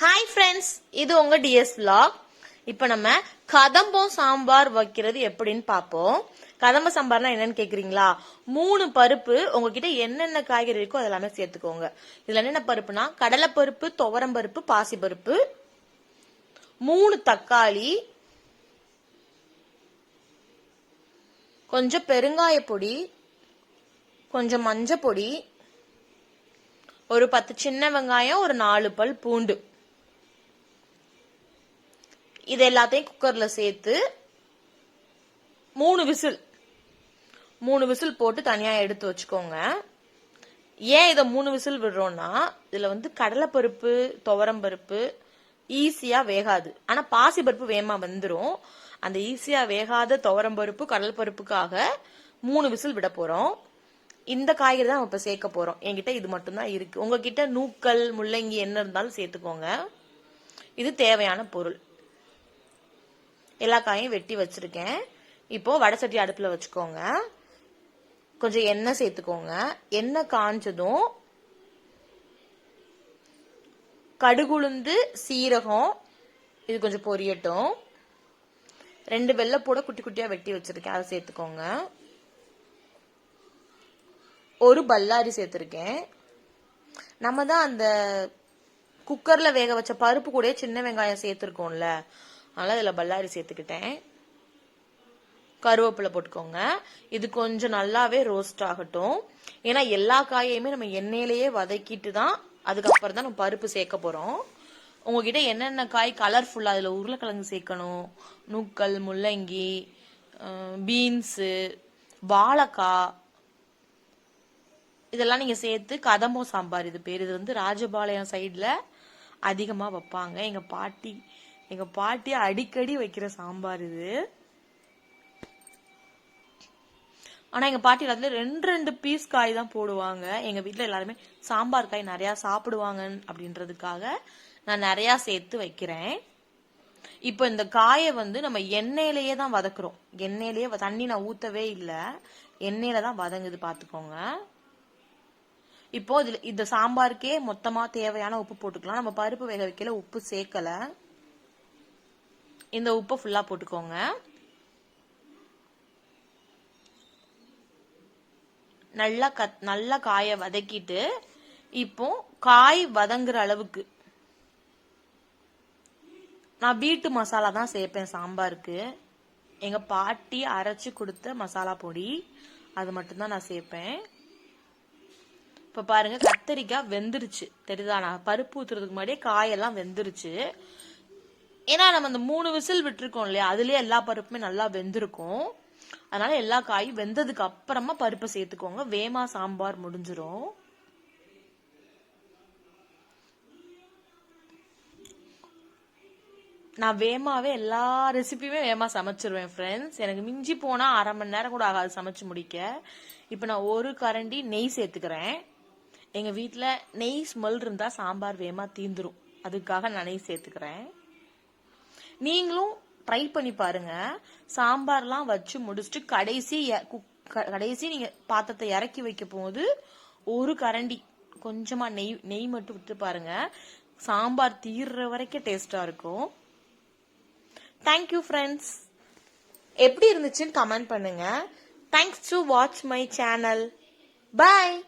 Hi friends இது உங்க DS black இப்போ நம்ம கதம்பம் சாம்பார் வைக்கிறது எப்படின்னு பார்ப்போம். கதம்ப சாம்பார்னா என்னன்னு கேக்குறீங்களா? மூணு பருப்பு உங்ககிட்ட என்னென்ன காய்கறி இருக்கோ அதெல்லாமே சேர்த்துக்கோங்க. இதுல என்னென்ன பருப்புனா கடலைப்பருப்பு துவரம் பருப்பு பாசி பருப்பு மூணு தக்காளி கொஞ்சம் பெருங்காய பொடி கொஞ்சம் மஞ்சள் பொடி ஒரு பத்து சின்ன வெங்காயம் ஒரு நாலு பல் பூண்டு. இது எல்லாத்தையும் குக்கர்ல சேர்த்து மூணு விசில் மூணு விசில் போட்டு தனியா எடுத்து வச்சுக்கோங்க. ஏன் இதை மூணு விசில் விடுறோம்னா இதுல வந்து கடலைப்பருப்பு துவரம் பருப்பு ஈஸியா வேகாது. ஆனா பாசி பருப்பு வேகமா வந்துடும் அந்த ஈஸியா வேகாத துவரம் பருப்பு பருப்புக்காக மூணு விசில் விட போறோம். இந்த காய்கறி தான் இப்போ இப்ப சேர்க்க போறோம். என்கிட்ட இது மட்டும்தான் இருக்கு. உங்ககிட்ட நூக்கல் முள்ளங்கி என்ன இருந்தாலும் சேர்த்துக்கோங்க. இது தேவையான பொருள். எல்லா காயும் வெட்டி வச்சிருக்கேன். இப்போ வடை சட்டி அடுப்புல வச்சுக்கோங்க. கொஞ்சம் எண்ணெய் சேர்த்துக்கோங்க. எண்ணெய் காஞ்சதும் கடுகுளுந்து சீரகம் இது கொஞ்சம் பொரியட்டும். ரெண்டு வெள்ளைப்பூட குட்டி குட்டியா வெட்டி வச்சிருக்கேன். அதை சேர்த்துக்கோங்க. ஒரு பல்லாரி சேர்த்துருக்கேன். நம்ம தான் அந்த குக்கர்ல வேக வச்ச பருப்பு கூட சின்ன வெங்காயம் சேர்த்துருக்கோம்ல. அதனால இதில் பல்லாரி சேர்த்துக்கிட்டேன். கருவேப்பிலை போட்டுக்கோங்க. இது கொஞ்சம் நல்லாவே ரோஸ்ட் ஆகட்டும். ஏன்னா எல்லா காயையுமே நம்ம எண்ணெயிலேயே வதக்கிட்டு தான் அதுக்கப்புறம் தான் நம்ம பருப்பு சேர்க்க போகிறோம் உங்ககிட்ட என்னென்ன காய் கலர்ஃபுல்லாக அதில் உருளைக்கிழங்கு சேர்க்கணும்? நூக்கல் முள்ளங்கி பீன்ஸு வாழைக்காய். இதெல்லாம் நீங்கள் சேர்த்து கதம்போ சாம்பார் இது பேர். இது வந்து ராஜபாளையம் சைடில் அதிகமாக வைப்பாங்க. எங்கள் பாட்டி எங்க பாட்டி அடிக்கடி வைக்கிற சாம்பார் இது. ஆனா எங்க பாட்டி எல்லாத்துல ரெண்டு ரெண்டு பீஸ் காய் தான் போடுவாங்க. எங்க வீட்டுல எல்லாருமே சாம்பார் காய் நிறைய சாப்பிடுவாங்க அப்படின்றதுக்காக நான் நிறைய சேர்த்து வைக்கிறேன். இப்போ இந்த காயை வந்து நம்ம எண்ணெயிலேயே தான் வதக்குறோம். எண்ணெயிலேயே தண்ணி நான் ஊத்தவே இல்லை. எண்ணெயில தான் வதங்குது பாத்துக்கோங்க. இப்போ இதுல இந்த சாம்பாருக்கே மொத்தமா தேவையான உப்பு போட்டுக்கலாம். நம்ம பருப்பு வேக வைக்கல உப்பு சேர்க்கல. இந்த உப்பை ஃபுல்லா போட்டுக்கோங்க. நல்லா கத் நல்லா காயை வதக்கிட்டு இப்போ காய் வதங்குற அளவுக்கு. நான் வீட்டு மசாலா தான் சேர்ப்பேன் சாம்பாருக்கு. எங்க பாட்டி அரைச்சு கொடுத்த மசாலா பொடி அது மட்டும்தான் நான் சேர்ப்பேன் இப்ப பாருங்க கத்தரிக்காய் வெந்துருச்சு. தெரியுதா? நான் பருப்பு ஊத்துறதுக்கு முன்னாடியே காயெல்லாம் வெந்துருச்சு. ஏன்னா நம்ம அந்த மூணு விசில் விட்டுருக்கோம் இல்லையா? அதுலயே எல்லா பருப்புமே நல்லா வெந்திருக்கும். அதனால எல்லா காயும் வெந்ததுக்கு அப்புறமா பருப்பை சேர்த்துக்கோங்க. வேமா சாம்பார் முடிஞ்சிடும் நான் வேமாவே எல்லா ரெசிபியுமே வேமா சமைச்சிருவேன் ஃப்ரெண்ட்ஸ் எனக்கு மிஞ்சி போனா அரை மணி நேரம் கூட ஆகாது சமைச்சு முடிக்க. இப்போ நான் ஒரு கரண்டி நெய் சேர்த்துக்கிறேன். எங்க வீட்டில் நெய் ஸ்மெல் இருந்தா சாம்பார் வேமா தீந்துரும். அதுக்காக நான் நெய் சேர்த்துக்கிறேன். நீங்களும் ட்ரை பண்ணி பாருங்க. சாம்பார்லாம் வச்சு முடிச்சுட்டு கடைசி குக்- க- கடைசி நீங்க பாத்திரத்தை இறக்கி வைக்கும் போது ஒரு கரண்டி கொஞ்சமா நெய் நெய் மட்டும் விட்டு பாருங்க. சாம்பார் தீர்ற வரைக்கும் டேஸ்டா இருக்கும். தேங்க்யூ ஃப்ரெண்ட்ஸ் எப்படி இருந்துச்சுன்னு கமெண்ட் பண்ணுங்க. Thanks to watch my channel bye